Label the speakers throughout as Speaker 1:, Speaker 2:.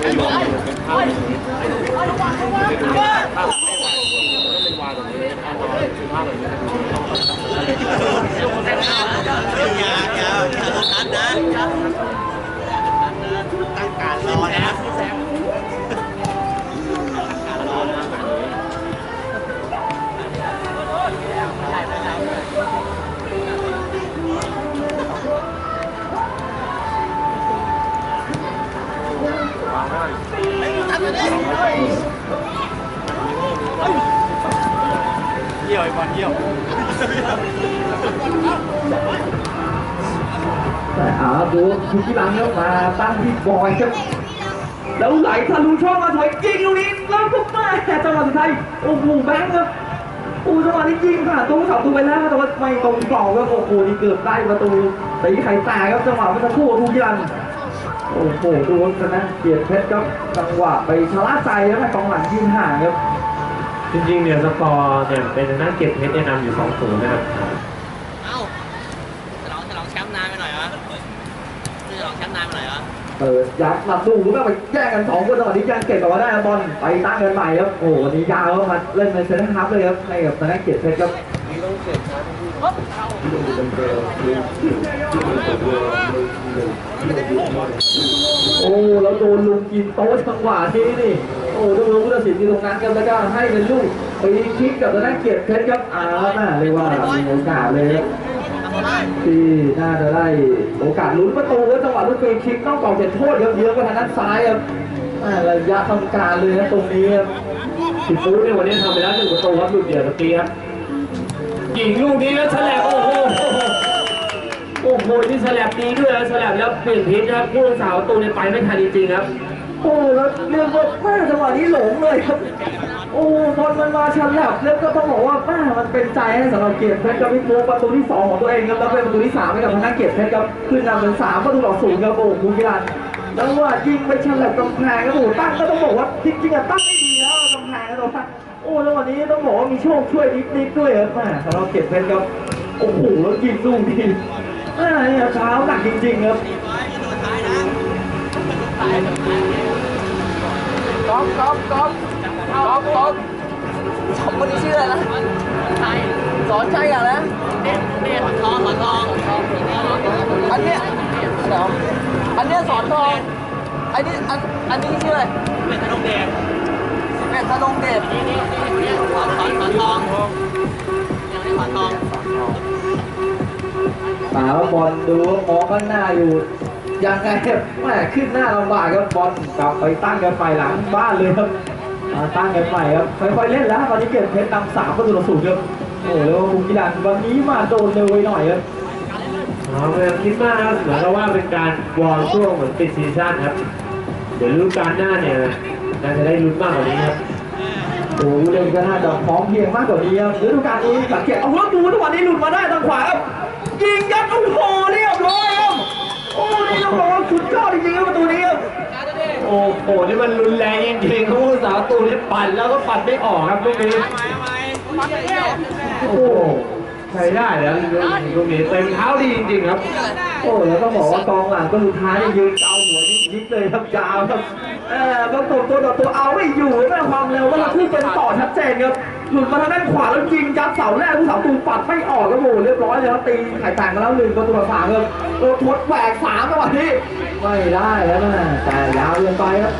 Speaker 1: ไม่ลงเป็นภาพแบบนี้ไปดูภาพไม่วายก็เป็นวายแบบนี้เป็นภาพนอนคือภาพแบบนี้
Speaker 2: อย่าอย่าอย่าโฟกัสนะตั้งการรอนะ
Speaker 1: เยี่ยวไอ้บอลเยี่ยว
Speaker 3: แต่อาดูทุกที่หลังแล้วมาตั้งที่บอยครับแล้วไหลทะลุช่องมาสวยยิงลูกนี้แล้วก็มาจังหวะสุดท้ายโอ้โหแบงค์ครับโอ้จังหวะนี้ยิงค่ะตรงเสาตัวไปแล้วแต่ว่าไม่ตรงกรอบครับโอ้โหนี่เกือบได้ประตูตีไข่แตกครับจังหวะเมื่อสักครู่ทุกที่หลัง โอ้โหดูครับนะเกียรติเพชรครับจังหวะไปชะล่าใจแล้วนะกองหลังยืนห่างครับ
Speaker 1: จริงๆเนี่ยสกอร์เนี่ยเป็นนักเก็บเพชรเนี่ยนำอยู่2 0นะครับ
Speaker 2: เอ้าฉลองฉลองแชมป์นานไปหน่อยวะฉลองแชมป์นานไปหน่อยวะ
Speaker 3: เปิดยัดมาดูหรือว่าไปแย่งกันสองคนจังหวะนี้ยังเก็บกลับมาได้ครับบอลไปตั้งกันใหม่ครับโอ้โหวันนี้ยาวครับมาเล่นในเซนต์ฮับเลยครับให้กับทางด้านเกียรติเพชรครับ โอ้แล้วโดนลุงกินโต๊ะจังหวะนี้นี่ โอ้ต้องรู้ผู้ตัดสินที่ตรงนั้นครับแล้วก็ให้เป็นลูกไปคิกกับทางด้นเกียรติเพชรครับอ่าน่าเรียกว่ามีโอกาสเลยครับที่น่าจะได้โอกาสลุ้นประตูแล้วจังหวะลูกฟรีคิกต้องกรอบเขตโทษเยอะๆกว่าทางด้านซ้ายครับอ่าระยะทำการเลยนะตรงนี้ครับ
Speaker 1: สิฟูเนี่ยวันนี้ทำไปแล้วหนึ่งประตูครับหลุดเดียวตะกี้ครับ ยิงลูกนี้แล้วฉลับโอ้โหโอ้โหนี่ฉลับดีด้วยนะฉลับแล้วเปลี่ยนพิษนะครับผู้รักษาประตูนี่ยไปไม่ทันจริงๆครับ
Speaker 3: โอ้แล้วเรียกว่าแม่จังหวะนี้หลงเลยครับ โอ้บอลมันมาฉลับแล้วก็ต้องบอกว่าแม่มันเป็นใจให้สำหรับเกียรติเพชรกับพี่ฟูประตูที่สองของตัวเองครับแล้วเป็นประตูที่สามให้กับทางด้านเกียรติเพชรครับขึ้นนำเป็นสามประตูต่อศูนย์ครับโอ้คุณกิรันแล้วว่ายิงไปฉลับกำแพงครับโอ้ตั้งก็ต้องบอกว่าจริงๆอะตั้งไม่ดีแล้วกำแพงนะแต่ว่า โอ้แล้ววันนี้ต้องบอกว่ามีโชคช่วยนิดๆด้วยครับแม่สำหรับเกียรติเพชรครับโอ้โหแล้วยิงลูกนี้แม่เนี่ยเท้าหนักจริงๆครับ
Speaker 4: ก๊อฟก๊อฟก๊อฟก๊อฟก๊อฟสองคนนี้ชื่ออะไรนะ
Speaker 2: ใช่
Speaker 4: สอนชัยอะไรนะ
Speaker 2: เด็ดเด็ดทองทอง
Speaker 4: อันเนี้ยเดี๋ยวอันเนี้ยสอนทองอันนี้อันอันนี้ชื่ออะไร
Speaker 2: เป็นธนงเดช
Speaker 4: แม่ ธนงเดช
Speaker 2: นี่นี่นี่นี่สอนสอนสอนทองยังไม่สอนทอง
Speaker 3: ตาวบอลดูมองข้างหน้าอยู่ยังไงครับแม่ขึ้นหน้าลำบากครับบอลกลับไปตั้งกันใหม่หลังบ้านเลยครับมาตั้งกันใหม่ครับค่อยๆเล่นแล้วตอนนี้เก็บเพชรนำสามประตูต่อศูนย์ครับโอ้โหแล้วบุกิลันวันนี้มาโดนเร็วไปหน่อยครับ
Speaker 1: อ๋อพยายามคิดมากครับเหมือนกับว่าเป็นการวอร์มช่วงเหมือนปิดซีซั่นครับ เดี๋ยวฤดูกาลหน้าเนี่ยน่าจะได้ลุ้นมากกว่านี้ครับ
Speaker 3: โอ้โหเล่นก็น่าจะพร้อมเพรียงมากกว่านี้ครับฤดูกาลนี้สังเกตเอาแล้วดูทุกวันนี้หลุดมาได้ทางขวาครับยิงยัดโอ้โหเรียบร้อยครับโอ้นี่ต้องบอกว่าสุดยอดจริงๆครับประตูนี้ครับ
Speaker 1: โอ้โหนี่มันรุนแรงจริงๆครับผู้สาวตูนี่ปั่นแล้วก็ปั่นไม่ออกครับลูกนี้โอ้โห ใช้ได้แล้วลูกนี้เต็มเท้าดีจริงๆครับ
Speaker 3: โอ้แล้วต้องบอกว่ากองหลังก็สุดท้ายนี่ยืนเกาหัวยิกๆเลยครับยาวครับเออประกบตัวต่อตัวเอาไม่อยู่แม่ความเร็วว่าเราคู่เป็นต่อชัดเจนครับหลุดมาทางด้านขวาแล้วยิงยัดเสาแรกผู้สาวตูปัดไม่ออกครับโอ้โหเรียบร้อยเลยครับตีไข่แตกมาแล้วหนึ่งประตูต่อสามครับโอ้ทดแหวกสามจังหวะนี้ไม่ได้แล้วนะแต่ยาวเกินไปครับ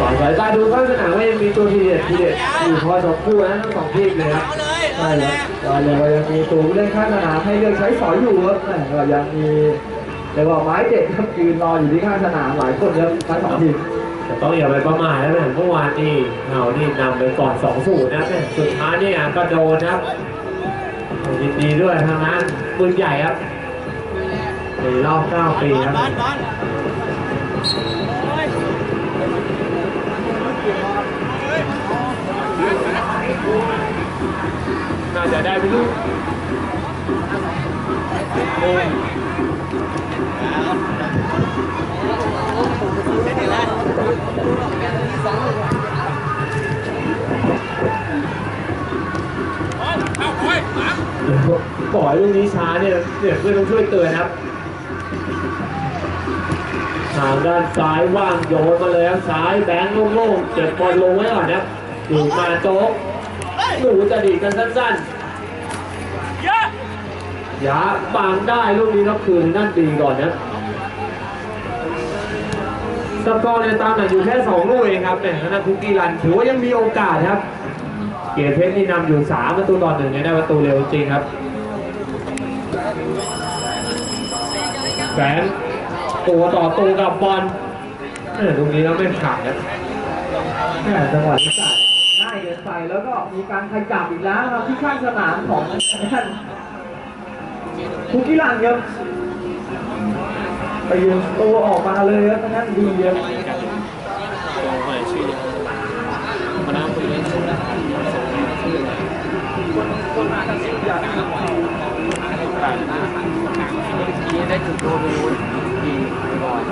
Speaker 1: สอนสายตาดูข้างสนามว่ายังมีตัวทีเด็ดทีเด็ดอยู่พอสมคู่นะทั้งสองทีมเลยครับ
Speaker 3: ใช่ครับก็เลยก็ยังมีตัวผู้เล่นข้างสนามให้เลือกใช้สอยอยู่ครับแหม่ก็ยังมีเรียกว่าไม้เด็ดครับยืนรออยู่ที่ข้างสนามหลายคนครับทั้งสองทีม
Speaker 1: แต่ต้องอย่าไปประมาทแล้วนะเมื่อวานนี่เรานี่นำไปก่อน2 0นะแต่สุดท้ายนี่ก็โดนครับยินดีด้วยทางนั้นปืนใหญ่ครับในรอบ9ปีครับ
Speaker 2: บอลบอล
Speaker 1: น่าจะได้ไปลูกโอ้ยปล่อยลูกนี้ช้าเนี่ยเนี่ยเพื่อนต้องช่วยเตือนครับช้างด้านซ้ายว่างโยนมาเลยครับซ้ายแบงค์โล่งๆเจ็บบอลลงไว้ก่อนะครับดูมาโจ๊ก หนูจะดีดกันสั้นๆยาบางได้ลูกนี้แล้วคืนนั่นดีก่อนนะสกอร์เนี่ยตามหลังอยู่แค่สองลูกเองครับเนี่ยนะคุกกี้รันถือว่ายังมีโอกาสครับ เกียรติเพชรนี่นำอยู่สามประตูต่อหนึ่งเนี่ยได้ประตูเร็วจริงครับแฝงตัวต่อตัวกับบอลเออตรงนี้แล้วไม่ขาดนะ
Speaker 3: แม่จังหวะที่จ่าย ง่ายเกินไปแล้วก็มีการขยับอีกแล้วครับที่ข้างสนามของท่านคุกกี้ลันครับไปยืนตัวออกมาเลยครับท่านดีครับ
Speaker 2: ได้จุดโดนยิงบอล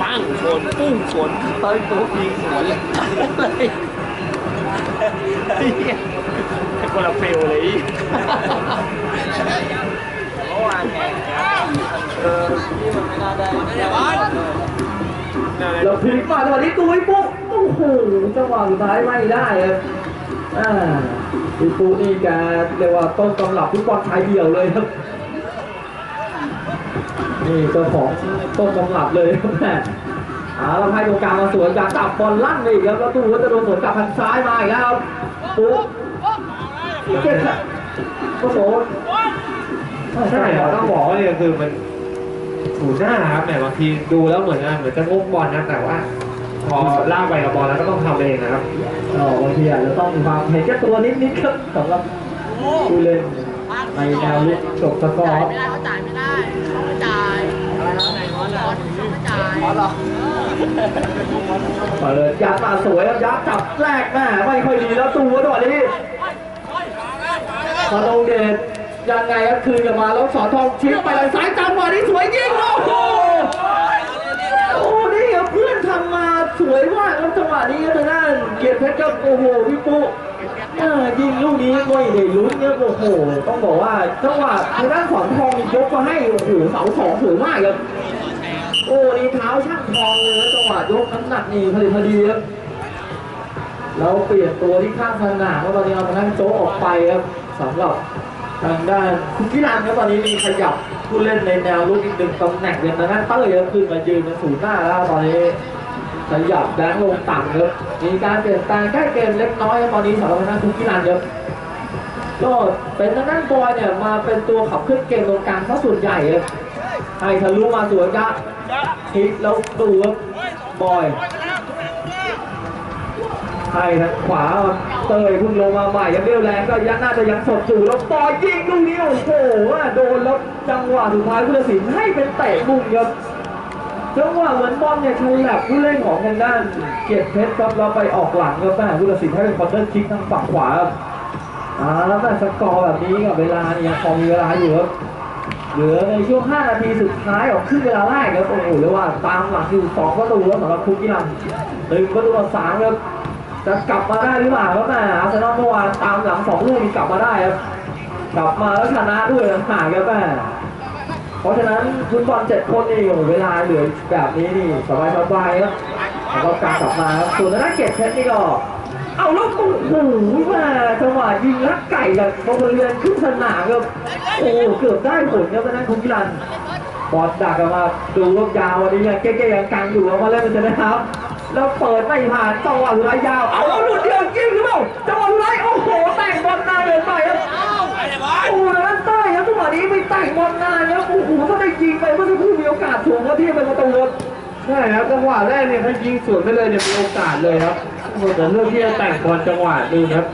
Speaker 2: ปั้งชนปุ้งสวนเต้ยตัวยิงสวนเลยเลยไอ้ คนละเฟลเลยเมื่อวานแข่งเออที่มันไม่น่าได้ไม่ได้บอล
Speaker 3: เราพลิกมาจังหวะนี้ตุ้ยปุ๊บโอ้โหจังหวะสุดท้ายไม่ได้ครับอ่าพี่ปุ๊นี่แกเรียกว่าต้นตำรับฟุตบอลชายเดี่ยวเลยครับนี่เจ้าของต้นตำรับเลยครับแม่ เอาแล้วให้ตรงกลางมาสวนจากจับบอลลั่นไปอีกครับแล้วตู้ก็จะโดนสวนกลับทางซ้ายมาอีกแล้วครับปุ๊บเจ็บครับโอ้โห
Speaker 1: ใช่ครับต้องบอกว่าเนี่ยคือมันถูหน้าครับแต่บางทีดูแล้วเหมือนกันเหมือนจะงงบอลนะแต่ว่าพอลากไปกับบอลแล้วก็ต้องทำเองนะครับ
Speaker 3: อ๋อบางทีอาจจะต้องมีความเห็นแก่ตัวนิดๆครับสำหรับผู้เล่นในแนวลุกจบสกอ
Speaker 2: จ่าย
Speaker 3: ร์
Speaker 2: ไม่ได้เขาจ่ายไม่ได้เขาไม่จ่ายอะไรนะ เขาไม่จ่าย
Speaker 4: อ๋อเหรอ
Speaker 3: เปิดยัดมาสวยครับยัดจับแรกแม่ไม่ค่อยดีแล้วตัวจังหวะนี้พนงเดชยังไงครับคืนกลับมาแล้วสอนทองชิปไปเลยซ้ายจังหวะนี้สวยยิงโอ้โหโอ้โหนี่ครับเพื่อนทำมาสวยมากครับจังหวะนี้ครับทางด้านเกียรติเพชรครับโอ้โหพี่ปุ๊ยิงลูกนี้ไม่ได้ลุ้นครับโอ้โหต้องบอกว่าจังหวะทางด้านสอนทองยกมาให้โอ้โหเสาสองสวยมากครับ อ้นี่เท้าช่างทองเลยนะจังหวะยกน้ำหนักนี่พอดีพอดีครับแล้วเปลี่ยนตัวที่ข้างสนามแล้วตอนนี้เอามานั่งโจ๊กออกไปครับสำหรับทางด้านคุณกิรันครับตอนนี้มีขยับผู้เล่นในแนวลุกอีกหนึ่งตำแหน่งเป็นทางด้นเต้ยครับขึ้นมายืนเป็นศูนย์หน้าแล้วตอนนี้ขยับแบงค์ลงต่ำครับมีการเปลี่ยนแปลงแก้เกมเล็กน้อยตอนนี้สำหรับทางด้านคุณกิรันครับก็เป็นทางด้านบอยเนี่ยมาเป็นตัวขับเคลื่อนเกมตรงกลางซะส่วนใหญ่ครับ ให้ทะลุมาสวนยะพลิกแล้วดูครับบอยให้ทางขวาเตยพิ่งลงมาใหม่ยังเรียวแรงก็ยังน่าจะยังสดอยู่แล้วบอยยิงลูกนี้โอ้โหโดนแล้วจังหวะสุดท้ายผู้ตัดสินให้เป็นเตะมุมครับจังหวะเหมือนบอลเนี่ยฉลับผู้เล่นของทางด้านเกียรติเพชรครับเราไปออกหลังครับแม่ผู้ตัดสินให้เป็นคอร์เตอร์คิกทางฝั่งขวาครับอ่าแล้วแม่สกอร์แบบนี้กับเวลาเนี่ยพอมีเวลาอยู่ครับ เหลือในช่วง 5 นาทีสุดท้ายของครึ่งเวลาแรกครับโอ้โหเรียกว่าตามหลังอยู่2ประตูแล้วสำหรับคุกกี้รันหนึ่งประตูต่อสามครับจะกลับมาได้หรือเปล่าครับแม่อาร์เซนอลเมื่อวานตามหลัง2ลูกนี้กลับมาได้ครับกลับมาแล้วชนะด้วยห่างครับแม่เพราะฉะนั้นคุณบอลเจ็ดคนนี่เวลาเหลือแบบนี้นี่สบายสบายครับแล้วก็การกลับมาครับส่วนทางด้านเก็บเพชรนี่ก็ เอาแล้วโอ้โหมาจังหวะยิงลักไก่จากบริเวณครึ่งสนามครับโอ้เกือบได้ผลครับทางด้นคุณกิรันบอลดักออกมาดูลูกยาววันนี้ยังเก๊ๆยังกังอยู่เอามาเล่นมันจะนะครับ แล้วเปิดไม่ผ่านจังหวะสุดท้ายยาว เอาแล้วหลุดเดียวยิงหรือเปล่าจังหวะสุดท้ายโอ้โหแต่งบอลนานเกินไปครับโอ้โหทางด้นใต้ครับจังหวะนี้ไปแต่งบอลนานครับโอ้โหถ้าได้ยิงไปเมื่อสักครู่มีโอกาสสูงกว่าที่เป็นประตู
Speaker 1: ใช่ครับจังหวะแรกเนี่ยถ้ายิงสวนไปเลยเนี่ยมีโอกาสเลยครับ แต่เลือกที่จะแต่งบอลจังหวะดูครับ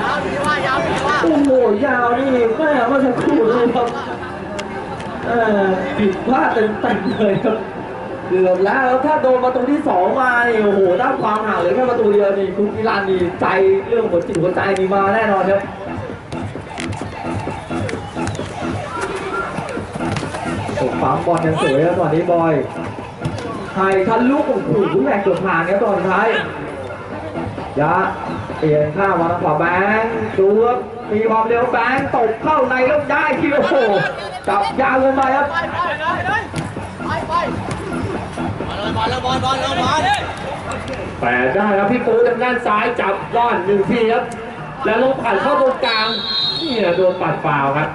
Speaker 2: ยาวดีว่ายาวดีว่า
Speaker 3: โอ้โหยาวนี่แม่เมื่อสักครู่เลยครับเออผิดพลาดเต็มๆเลยครับเกือบแล้วแล้วถ้าโดนประตูที่สองมานี่โอ้โหด้านความห่างเหลือแค่ประตูเดียวนี่คุณกิรันนี่ใจเรื่องหัวจิตหัวใจนี่มาแน่นอนครับปั๊มบอลยังสวยครับตอนนี้บอย ไทยทันลูกโอ้โหแหลกเกือบผ่านครับตอนท้ายยะเปลี่ยนข้างมาขวาแบงค์ดูครับมีความเร็วแบงค์ตกเข้าในแล้วได้ทีโอ้โหจับยาวลงไปครับ
Speaker 2: ไปไปเลยไปไป
Speaker 4: อลแล้วบอลบอลแล้วบอล
Speaker 1: แปดได้ครับพี่ปูทางด้านซ้ายจับก้อนหนึ่งทีครับแล้วลงผ่านเข้าตรงกลางนี่โดนปัดฟาครับ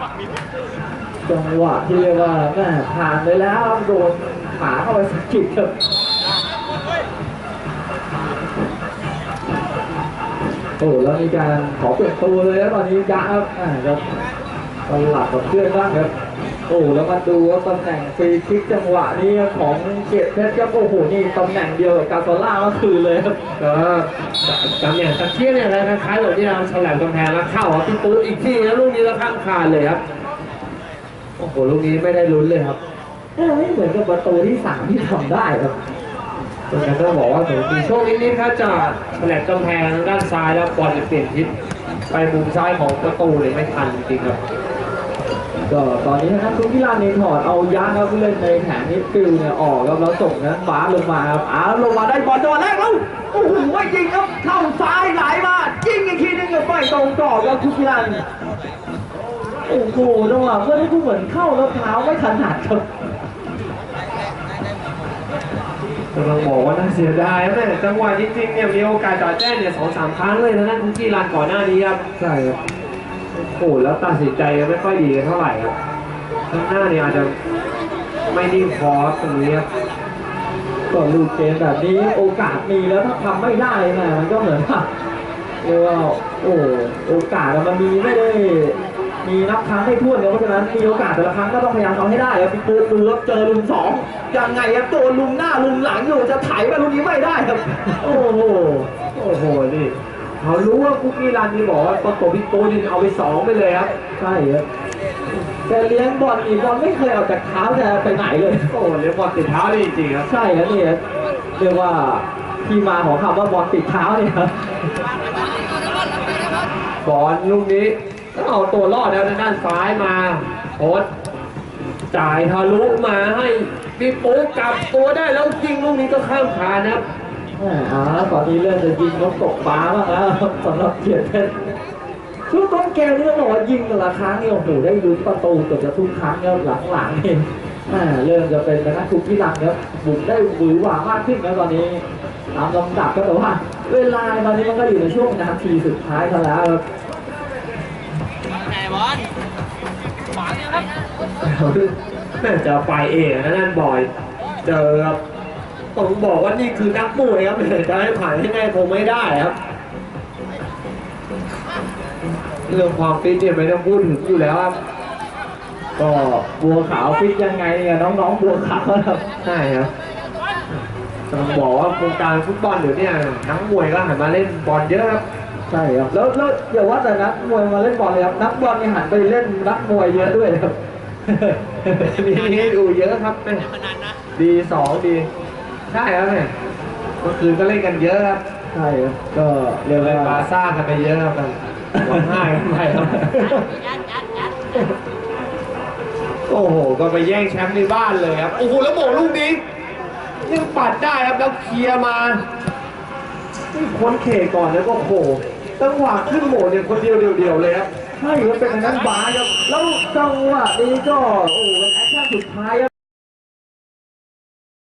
Speaker 3: จังหวะที่เรียกว่าแม่ผ่านไปแล้วโดน ขาเข้าไปสะกิดครับโอ้แล้วมีการขอเปลี่ยนตัวเลยแล้วตอนนี้ยะครับอ่าครับสลับกับเพื่อนบ้างครับโอ้แล้วมาดูว่าตำแหน่งฟรีคิกจังหวะนี้ของเกียรติเพชรครับโอ้โหนี่ตำแหน่งเดียวกับกาโซล่าเมื่อคืนเลยครับ
Speaker 1: ก็จำเนี่ยตะเคียนเนี่ยอะไรคล้ายๆแบบที่เราฉลับกำแพงแล้วเข้าครับพี่ปูอีกทีแล้วลูกนี้แล้วข้างคานเลยครับโอ้โหลูกนี้ไม่ได้ลุ้นเลยครับ
Speaker 3: เอ้ย ไม่เหมือนกับประตูที่สามที่ทำได้ครับ
Speaker 1: ตรงนั้นต้องบอกว่าเหมือนมีโชคนิดๆครับจากฉลับกำแพงทางด้านซ้ายแล้วบอลจะเปลี่ยนทิศไปมุมซ้ายของประตูเลยไม่ทันจริงๆครับ
Speaker 3: ก็ตอนนี้นะครับทุกกีฬาเนถอดเอายักษ์ครับผู้เล่นในแผงนิดฟิลเนี่ยออกครับแล้วส่งนั้นฟ้าลงมาครับอ้าวลงมาได้บอลจังหวะแรกแล้วโอ้โหไม่ยิงครับเข้าซ้ายไหลมายิงอีกทีนึงกับไม่ตรงกรอบครับทุกกีฬาโอ้โหจังหวะเพื่อนที่ผู้เหมือนเข้าแล้วเท้าไม่ถนัดครับ
Speaker 1: กำลังบอกว่าน่าเสียดายแม่จังหวะจริงๆเนี่ยมีโอกาสจ่อแจ้งเนี่ยสองสามครั้งเลยนะนั่นทุกที่ลานก่อนหน้านี้ครับ
Speaker 3: ใช่ครับ
Speaker 1: โอ้โหแล้วตัดสินใจไม่ค่อยดีเท่าไหร่ครับข้างหน้าเนี่ยอาจจะไม่นิ่งพอครับตรงนี้ครับ
Speaker 3: ก็ลูกเกมแบบนี้โอกาสมีแล้วถ้าทำไม่ได้นะมันก็เหมือนว่าเรียกว่าโอ้โอกาสมันมีไม่ได้ มีนับครั้งให้ทั่วนครับเพราะฉะนั้นมีโอกาสแต่ละครั้งก็ต้องพยายามทำให้ได้ครับพี่ปูดูครับเจอลุมสองยังไงครับโดนลุมหน้าลุมหลังอยู่จะไถไปลุมนี้ไม่ได้ครับโอ้โห
Speaker 1: โอ้โหนี่เขารู้ว่าคุกกี้รันนี่บอกว่าประกบพี่โต้นี่เอาไปสองไปเลยครับ
Speaker 3: ใช่ครับแต่เลี้ยงบอลนี่บอลไม่เคยออกจากเท้าจะไปไหนเลย
Speaker 1: โอ้โหเรียกว่าติดเท้านี่จริงๆครับ
Speaker 3: ใช่ครับนี่ครับเรียกว่าที่มาของคำว่าบอลติดเท้าเนี่ยครับ
Speaker 1: บอลลูกนี้ ต้องเอาตัวรอดแล้วทางด้านซ้ายมาโอ๊ตจ่ายทะลุมาให้พี่ปูกลับตัวได้แล้วยิงลูกนี้ก็ข้ามคานนะครับ
Speaker 3: แหม่เอาตอนนี้เริ่มจะยิงนกตกฟ้าบ้างแล้วครับสำหรับเกียรติเพชรช่วงต้นเกมนี่ต้องบอกว่ายิงแต่ละครั้งเนี่โอ้โหได้ลุ้นประตูเกือบจะทุกครั้งครับหลังๆนี่แหม่เริ่มจะเป็นนะครับทุกที่หลังครับบุกได้หวือหวามากขึ้นครับตอนนี้ตามลำดับก็แต่ว่า เวลาตอนนี้มันก็อยู่ในช่วงนาทีสุดท้ายซะแล้วครับ
Speaker 4: ไหนบอล
Speaker 1: แม่จะไปเองนะนั่นบอย เจอครับผมบอกว่านี่คือนักมวยครับจะให้ผ่านให้ง่ายคงไม่ได้ครับ เรื่องความฟิตเนี่ยไม่ต้องพูดถึงอยู่แล้วครับ
Speaker 3: ก็บัวขาวฟิตยังไงเนี่ยน้องๆบัวขาวครับ
Speaker 1: ใช่ครับต้องบอกว่าวงการฟุตบอลเดี๋ยวเนี้นักมวยก็หันมาเล่นบอลเยอะครับ
Speaker 3: ใช่ครับแล้วแล้วอย่าว่าแต่นักมวยมาเล่นบอลเลยครับ นักบอลนี่หันไปเล่นนักมวยเยอะด้วยครับ
Speaker 1: มีให้ดูเยอะครับแม่
Speaker 4: พนันนะ
Speaker 1: ดีสองดีใช่ครับเนี่ยเมื่อคืนก็เล่นกันเยอะครับ
Speaker 3: ใช่ครับก็เรียก
Speaker 1: เล่นบา
Speaker 3: ว่า
Speaker 1: ร์ซ่ากันไปเยอะครับกันร้องไห้กันไปครับ
Speaker 4: ยัดยัดยัด
Speaker 1: โอ้โห ก็ไปแย่งแชมป์ในบ้านเลยครับ โอ้โห แล้วโหมลูกนี้ยังปัดได้ครับ แล้วเคลียร์มานี่ค้นเขตก่อนแล้วก็โอ้โห จังหวะขึ้นโหมเนี่ยคนเดียวเดียวๆเลยครับ
Speaker 3: ใช่ครับเป็นทางด้านบาสครับแล้วจังหวะนี้ก็โอ้โหเป็นแอคชั่นสุดท้ายครับ